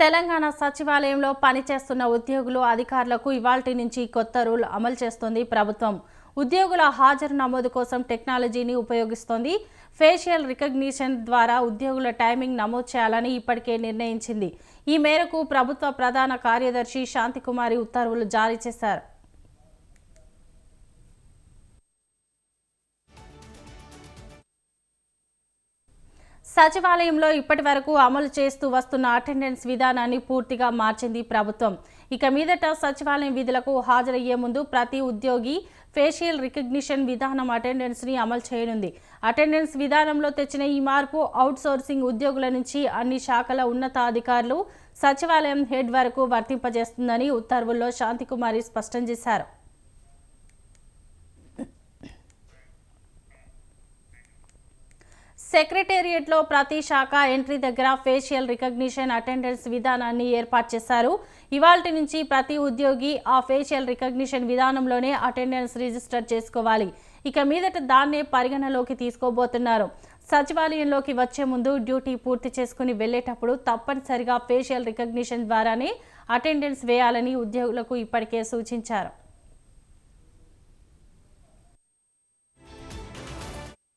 తెలంగాణ సచివాలయంలో పనిచేస్తున్న ఉద్యోగులు అధికారులకు ఇవాల్టి నుంచి కొత్త రూల్ అమలు చేస్తోంది ప్రభుత్వం. ఉద్యోగుల హాజరు నమోదు కోసం టెక్నాలజీని ఉపయోగిస్తోంది. ఫేషియల్ రికగ్నిషన్ ద్వారా ఉద్యోగుల టైమింగ్ నమోదు చేయాలని ఇప్పటికే నిర్ణయించింది. ఈ మేరకు ప్రభుత్వ ప్రధాన కార్యదర్శి శాంతికుమారి ఉత్తర్వులు జారీ చేశారు. సచివాలయంలో ఇప్పటి వరకు అమలు చేస్తూ వస్తున్న అటెండెన్స్ విధానాన్ని పూర్తిగా మార్చింది ప్రభుత్వం. ఇక మీదట సచివాలయం విధులకు హాజరయ్యే ముందు ప్రతి ఉద్యోగి ఫేషియల్ రికగ్నిషన్ విధానం అటెండెన్స్ని అమలు చేయనుంది. అటెండెన్స్ విధానంలో తెచ్చిన ఈ మార్పు అవుట్సోర్సింగ్ ఉద్యోగుల నుంచి అన్ని శాఖల ఉన్నతాధికారులు సచివాలయం హెడ్ వరకు వర్తింపజేస్తుందని ఉత్తర్వుల్లో శాంతికుమారి స్పష్టం చేశారు. సెక్రటేరియట్లో ప్రతి శాఖ ఎంట్రీ దగ్గర ఫేషియల్ రికగ్నిషన్ అటెండెన్స్ విధానాన్ని ఏర్పాటు చేశారు. ఇవాళ నుంచి ప్రతి ఉద్యోగి ఆ ఫేషియల్ రికగ్నిషన్ విధానంలోనే అటెండెన్స్ రిజిస్టర్ చేసుకోవాలి. ఇక మీదట దాన్నే పరిగణలోకి తీసుకోబోతున్నారు. సచివాలయంలోకి వచ్చే ముందు డ్యూటీ పూర్తి చేసుకుని వెళ్ళేటప్పుడు తప్పనిసరిగా ఫేషియల్ రికగ్నిషన్ ద్వారానే అటెండెన్స్ వేయాలని ఉద్యోగులకు ఇప్పటికే సూచించారు.